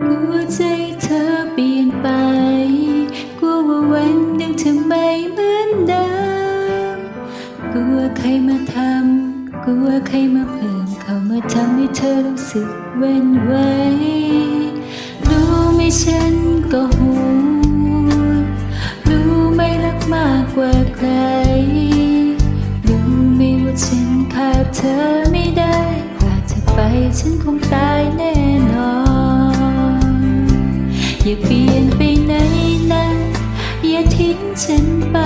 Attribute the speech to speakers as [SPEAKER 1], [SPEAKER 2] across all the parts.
[SPEAKER 1] ใจเธอเปลี่ยนไป กลัวว่าวันหนึ่งเธอไม่เหมือนเดิม กลัวใครมาทำ กลัวใครมาเพิ่ม เข้ามาทำให้เธอรู้สึกเว้นไว้รู้ไหมฉันก็ห่วงรู้ไหมรักมากกว่าใครรู้ไหมว่าฉันขาดเธอไม่ได้ขาดเธอไปฉันคงตาย อย่าเปลี่ยนไปไหนนะ อย่าทิ้งฉันไป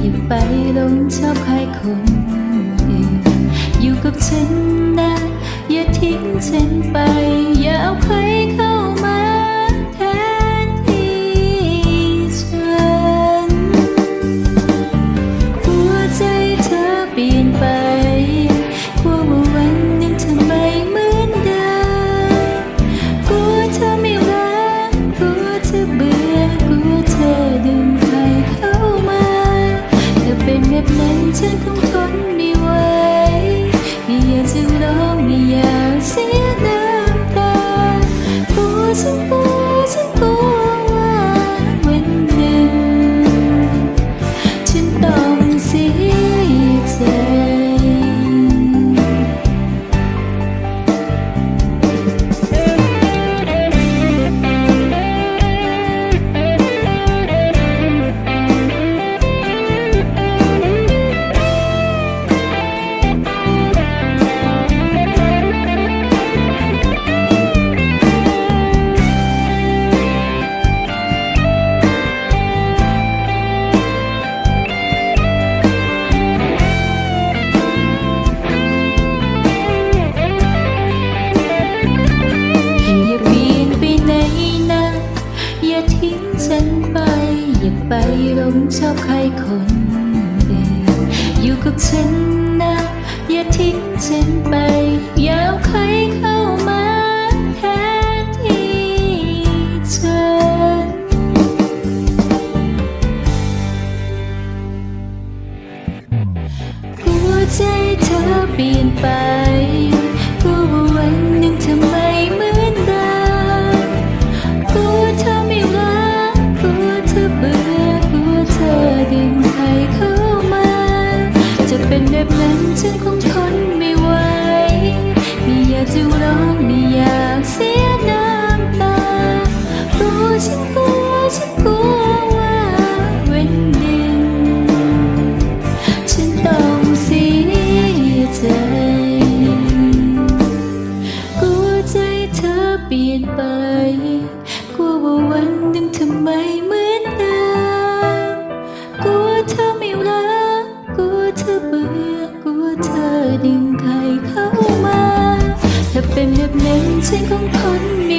[SPEAKER 1] อย่าไปลงชอบใครคนอื่นอยู่กับฉันนะ อย่าทิ้งฉันไป นั้น อย่าไปหลงชอบใครคนอื่นอยู่กับฉันนะ อย่าทิ้งฉันไปอย่าเอาใครเข้ามาแทนที่ฉันหัวใจเธอเปลี่ยนไป จะร้องไม่อยากเสียน้ำตากลัวฉันกลัวฉันกลัวว่าวันหนึ่งฉันต้องเสียใจ กลัวใจเธอเปลี่ยนไป กลัวว่าวันหนึ่งเธอไมเหมือนเดิมกลัวเธอไม่รักก เข้ามาถ้าเป็นแบบนั้นฉันคงทน